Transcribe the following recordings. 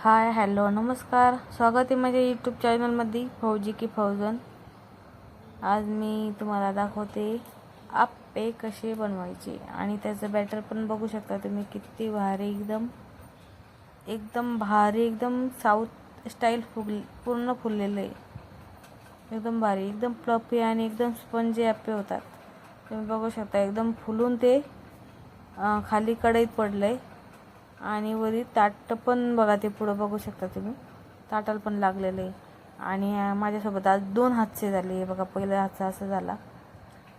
Hi hello नमस्कार. स्वागत आहे माझ्या यूट्यूब चॅनलमध्ये फौजी की फौजन. आज मी तुम्हाला दाखवते आप्पे कसे बनवायचे. आणि त्याचं बॅटर पण बघू शकता तुम्ही किती भारी एकदम एकदम भारी एकदम साऊथ स्टाईल फुल पूर्ण फुललेलं आहे. एकदम भारी एकदम प्लफी आणि एकदम स्पंजी आप्पे होतात. तुम्ही बघू शकता एकदम फुलून ते खाली कढईत पडलं आहे आणि वरी ताट पण बघा ते पुढं बघू शकता तुम्ही. ताटाला पण लागलेलं आहे. आणि माझ्यासोबत आज दोन हातचे झाले. बघा पहिल्या हातचा असं झाला.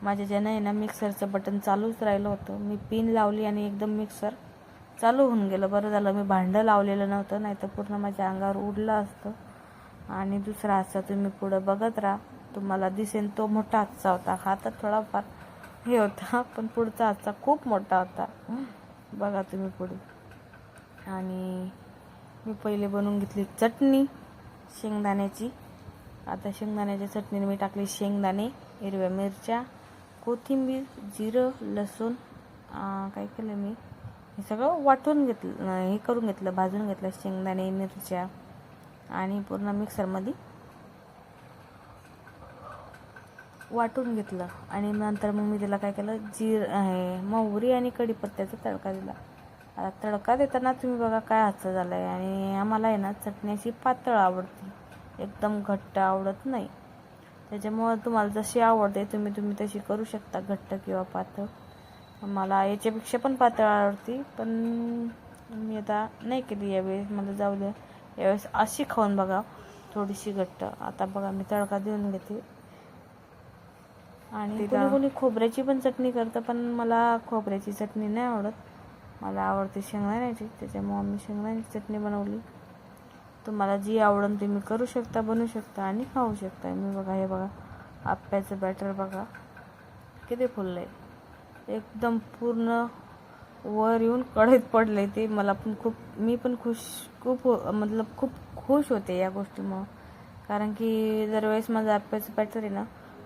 माझ्या ज्यानं आहे ना मिक्सरचं बटन चालूच राहिलं होतं. मी पिन लावली आणि एकदम मिक्सर चालू होऊन गेलं. बरं झालं मी भांडं लावलेलं नव्हतं. नाही तर पूर्ण माझ्या अंगावर उडलं असतं. आणि दुसरा हातचा तुम्ही पुढं बघत राहा. तुम्हाला दिसेल तो मोठा हातचा होता. हा तर थोडाफार हे होता पण पुढचा हातचा खूप मोठा होता. बघा तुम्ही पुढे. आणि मी पहिले बनवून घेतली चटणी शेंगदाण्याची. आता शेंगदाण्याच्या चटणीने मी टाकली शेंगदाणे हिरव्या मिरच्या कोथिंबीर जिरं लसूण काय केलं मी? हे सगळं वाटून घेतलं हे करून घेतलं भाजून घेतलं शेंगदाणे मिरच्या आणि पूर्ण मिक्सरमध्ये वाटून घेतलं. आणि नंतर मग मी त्याला काय केलं? जीर हे मोहरी आणि कढीपत्त्याचा तडका दिला. आता तडका देताना तुम्ही बघा काय हातचा झाला आहे आणि आम्हाला आहे ना चटण्याची पातळ आवडते. एकदम घट्ट आवडत नाही. त्याच्यामुळं तुम्हाला जशी आवडते तुम्ही तुम्ही तशी करू शकता घट्ट किंवा पातळ. मला याच्यापेक्षा पण पातळ आवडते. पण मी आता नाही केली यावेळेस. मला जाऊ द्या. यावेळेस अशी खाऊन बघा थोडीशी घट्ट. आता बघा मी तडका देऊन घेते. आणि कोणी कोणी खोबऱ्याची पण चटणी करतं पण मला खोबऱ्याची चटणी नाही आवडत. मला आवडते शेंगदाण्याची त्याच्यामुळं मी शेंगदाण्याची चटणी बनवली. तुम्हाला जी आवडेल ते मी करू शकता बनवू शकता आणि खाऊ शकता. मी बघा हे बघा आप्याचं बॅटर बघा. किती फुललं आहे एकदम पूर्ण वर येऊन कढईत पडले ते. मला पण खूप मी पण खुश खूप हो- मतलब खूप खुश होते या गोष्टीमुळं. कारण की दरवेळेस माझं आप्याचं बॅटर आहे ना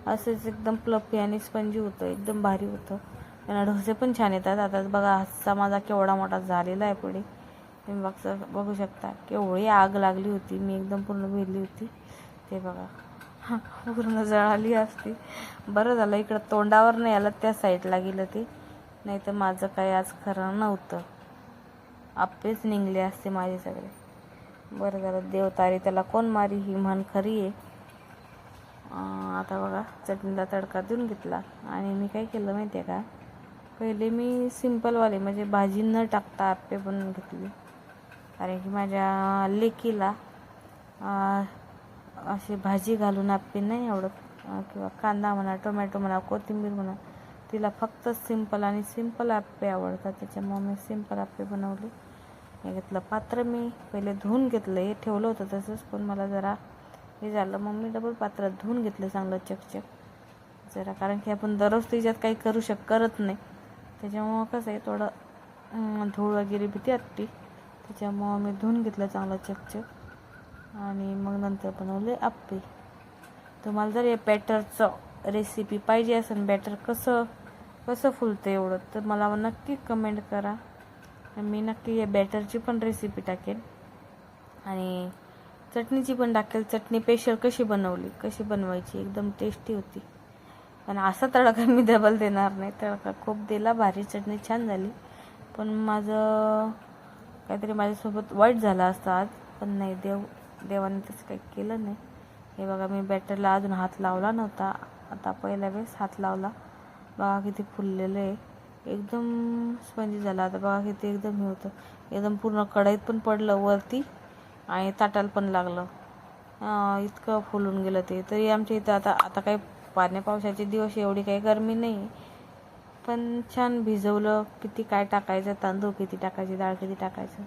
असंच एकदम प्लफी आणि स्पंजी होतं एकदम भारी होतं. त्यांना ढोसे पण छान येतात. आता बघा हातचा माझा केवढा मोठा झालेला आहे पुढे. तुम्ही बघ बघू शकता. केवढी आग लागली होती. मी एकदम पूर्ण भिरली होती. ते बघा. पूर्ण जळाली असती. बरं झालं इकडं तोंडावर नाही आलं त्या साईडला गेलं ते. नाही तर माझं काही आज खरं नव्हतं. आप्पेच निघले असते माझे सगळे. बरं झालं देवतारी त्याला कोण मारी ही म्हण खरी आहे. आता बघा चटणीला तडका देऊन घेतला. आणि मी काय केलं माहिती आहे का? पहिले मी सिम्पलवाले म्हणजे भाजी न टाकता आप्पे बनवून घेतली. कारण की माझ्या लेकीला अशी भाजी घालून आप्पे नाही आवडत किंवा कांदा म्हणा टोमॅटो म्हणा कोथिंबीर म्हणा तिला फक्त सिंपल आणि सिंपल आप्पे आवडतात. त्याच्यामुळे मी सिंपल आप्पे बनवले. हे घेतलं पात्र मी. पहिले धुवून घेतलं हे ठेवलं होतं तसंच पण मला जरा हे झालं. मग मी डबल पात्रात धुवून घेतलं चांगलं चकचक. जरा कारण की आपण दररोज तिच्यात काही करू शक करत नाही. त्याच्यामुळं कसं आहे थोडं धूळ वगैरे भीती वाटते. त्याच्यामुळं मी धुवून घेतलं चांगलं चकचक. आणि मग नंतर बनवले आप्पे. तुम्हाला जर या बॅटरचं रेसिपी पाहिजे असेल बॅटर कसं कसं फुलतं एवढं तर मला नक्की कमेंट करा. मी नक्की या बॅटरची पण रेसिपी टाकेन. आणि चटणीची पण टाकेल. चटणी स्पेशल कशी बनवली कशी बनवायची एकदम टेस्टी होती. पण असा तडका मी डबल देणार नाही. तडका खूप दिला भारी चटणी छान झाली. पण माझं काहीतरी माझ्यासोबत वाईट झालं असतं आज. पण नाही देव देवाने तसं काही केलं नाही. हे बघा मी बॅटरला अजून हात लावला नव्हता. आता पहिल्या वेळेस हात लावला. बघा किती फुललेलं आहे. एकदम स्पंजी झालं. आता बघा किती एकदम हे होतं. एकदम पूर्ण कढईत पण पडलं वरती आणि ताटाला पण लागलं. इतकं फुलून गेलं ते. तरी आमच्या इथं आता आता काही पाण्या पावसाचे दिवस एवढी काही गरमी नाही. पण छान भिजवलं किती काय टाकायचं तांदूळ किती टाकायचे डाळ किती टाकायचं.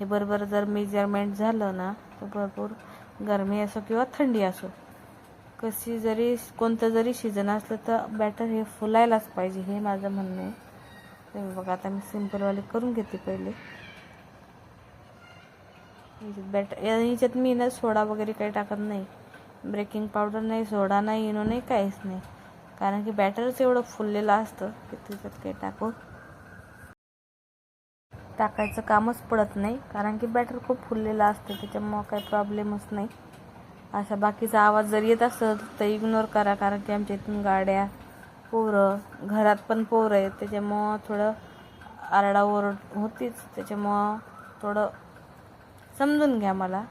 हे बरोबर जर मेजरमेंट झालं ना तर भरपूर गरमी असो किंवा थंडी असो. कशी जरी कोणतं जरी सीझन असलं तर बॅटर हे फुलायलाच पाहिजे हे माझं म्हणणं आहे. तर बघा आता मी सिम्पलवाले करून घेते पहिले. बॅटर याच्यात मी ना सोडा वगैरे काही टाकत नाही. ब्रेकिंग पावडर नाही सोडा नाही इनो नाही काहीच नाही. कारण की बॅटरच एवढं फुललेलं असतं की त्याच्यात काही टाकू. टाकायचं कामच पडत नाही. कारण की बॅटर खूप फुललेलं असतं त्याच्यामुळं काही प्रॉब्लेमच नाही. असा बाकीचा आवाज जर येत असेल तर इग्नोर करा कारण की आमच्या इथून गाड्या पोरं घरात पण पोरं आहेत. त्याच्यामुळं थोडं आरडाओरड होतीच. त्याच्यामुळं थोडं समजून घ्या मला.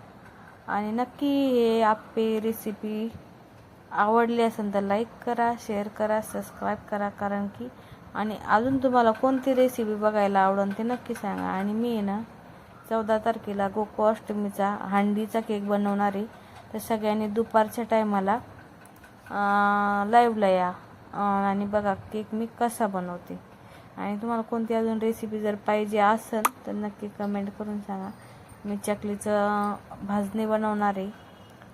आणि नक्की हे आप्पे रेसिपी आवडली असेल तर लाईक करा शेअर करा सबस्क्राईब करा कारण की आणि अजून तुम्हाला कोणती रेसिपी बघायला आवडेल ते नक्की सांगा. आणि मी ना चौदा तारखेला गोकुळाष्टमीचा हांडीचा केक बनवणार आहे. तर सगळ्यांनी दुपारच्या टायमाला लाईव्हला या. आणि बघा केक मी कसा बनवते. आणि तुम्हाला कोणती अजून रेसिपी जर पाहिजे असेल तर नक्की कमेंट करून सांगा. मी चकलीचं भाजणी बनवणार आहे.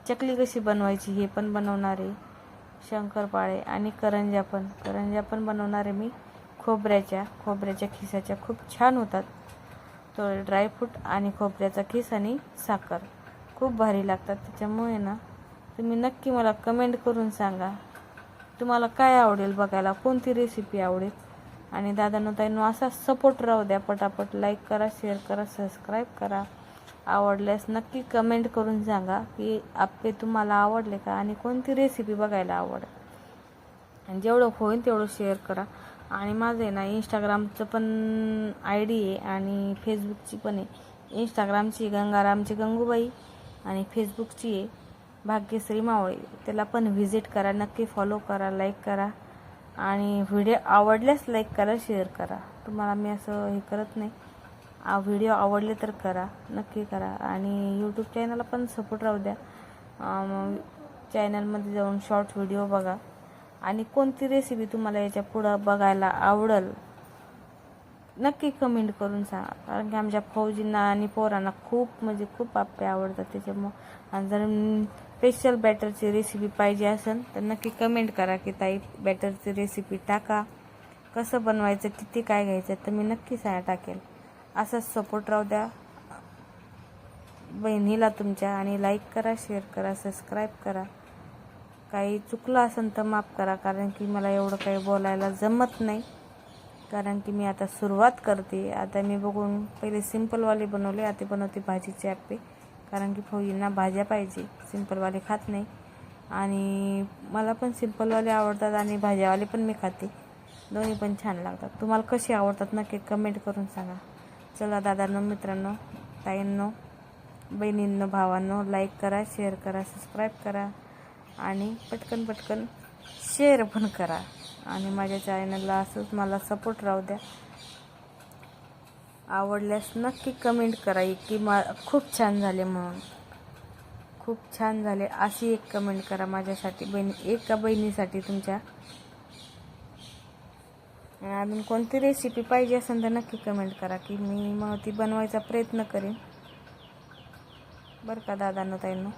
चकली कशी बनवायची हे पण बनवणार आहे. शंकरपाळे आणि करंज्या पण. करंज्या पण बनवणार आहे मी. खोबऱ्याच्या खोबऱ्याच्या खिसाच्या खूप छान होतात. तो ड्रायफ्रूट आणि खोबऱ्याचा खिस आणि साखर. खूप भारी लागतात त्याच्यामुळे ना तुम्ही नक्की मला कमेंट करून सांगा. तुम्हाला काय आवडेल बघायला? कोणती रेसिपी आवडेल? आणि दादांनो ताईनो असा सपोर्ट राहू द्या. पटापट लाईक करा शेअर करा सबस्क्राईब करा. आवडल्यास नक्की कमेंट करून सांगा की आप्पे तुम्हाला आवडले का आणि कोणती रेसिपी बघायला आवडेल आणि जेवढं होईल तेवढं शेअर करा. आणि माझं आहे ना इंस्टाग्रामचं पण आय डी आहे आणि फेसबुकची पण आहे. इंस्टाग्रामची गंगारामची गंगूबाई आणि फेसबुकची आहे भाग्यश्री मावळे. त्याला पण व्हिजिट करा नक्की फॉलो करा लाईक करा. आणि व्हिडिओ आवडल्यास लाईक करा शेअर करा. तुम्हाला मी असं हे करत नाही. व्हिडिओ आवडले तर करा नक्की करा. आणि यूट्यूब चॅनलला पण सपोर्ट राहू द्या. चॅनलमध्ये जाऊन शॉर्ट व्हिडिओ बघा. आणि कोणती रेसिपी तुम्हाला याच्या पुढं बघायला आवडेल नक्की कमेंट करून सांगा. कारण की आमच्या फौजींना आणि पोरांना खूप म्हणजे खूप आपे आवडतात. त्याच्यामुळं आणि जर स्पेशल बॅटरची रेसिपी पाहिजे असेल तर नक्की कमेंट करा की ताई बॅटरची रेसिपी टाका. कसं बनवायचं किती काय घ्यायचं तर मी नक्की सांगा टाकेल. असाच सपोर्ट राहू द्या. बहिणीला तुमच्या आणि लाईक करा शेअर करा सबस्क्राईब करा. काही चुकलं असेल तर माफ करा कारण की मला एवढं काही बोलायला जमत नाही. कारण की मी आता सुरुवात करते. आता मी बघून पहिले सिम्पलवाले बनवले आता बनवते भाजीचे आप्पे. कारण की फौजींना भाज्या पाहिजे सिम्पलवाले खात नाही. आणि मला पण सिम्पलवाले आवडतात आणि भाज्यावाले पण मी खाते. दोन्ही पण छान लागतात. तुम्हाला कसे आवडतात नक्की कमेंट करून सांगा. चला दादांनो मित्रांनो ताईंनो बहिणींनो भावांनो लाईक करा शेअर करा सबस्क्राईब करा आणि पटकन पटकन शेअर पण करा. आणि माझ्या चॅनलला असंच मला सपोर्ट राहू द्या. आवडल्यास नक्की कमेंट करा. की मा खूप छान झाले म्हणून. खूप छान झाले अशी एक कमेंट करा माझ्यासाठी बहिणी एका बहिणीसाठी तुमच्या आणि अजून कोणती रेसिपी पाहिजे असेल तर नक्की कमेंट करा की मी मग ती बनवायचा प्रयत्न करेन. बरं का दादांनो ताईंनो?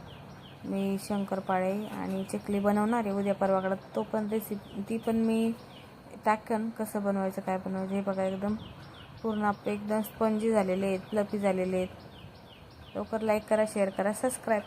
मी शंकरपाळे आणि चकली बनवणार आहे. उद्या परवाकडं तो पण रेसिपी ती पण मी टाकन कसं बनवायचं काय बनवायचं हे बघा एकदम पूर्ण एकदम स्पंजी झालेले आहेत फ्लफी झालेले आहेत. लवकर लाईक करा शेअर करा सबस्क्राईब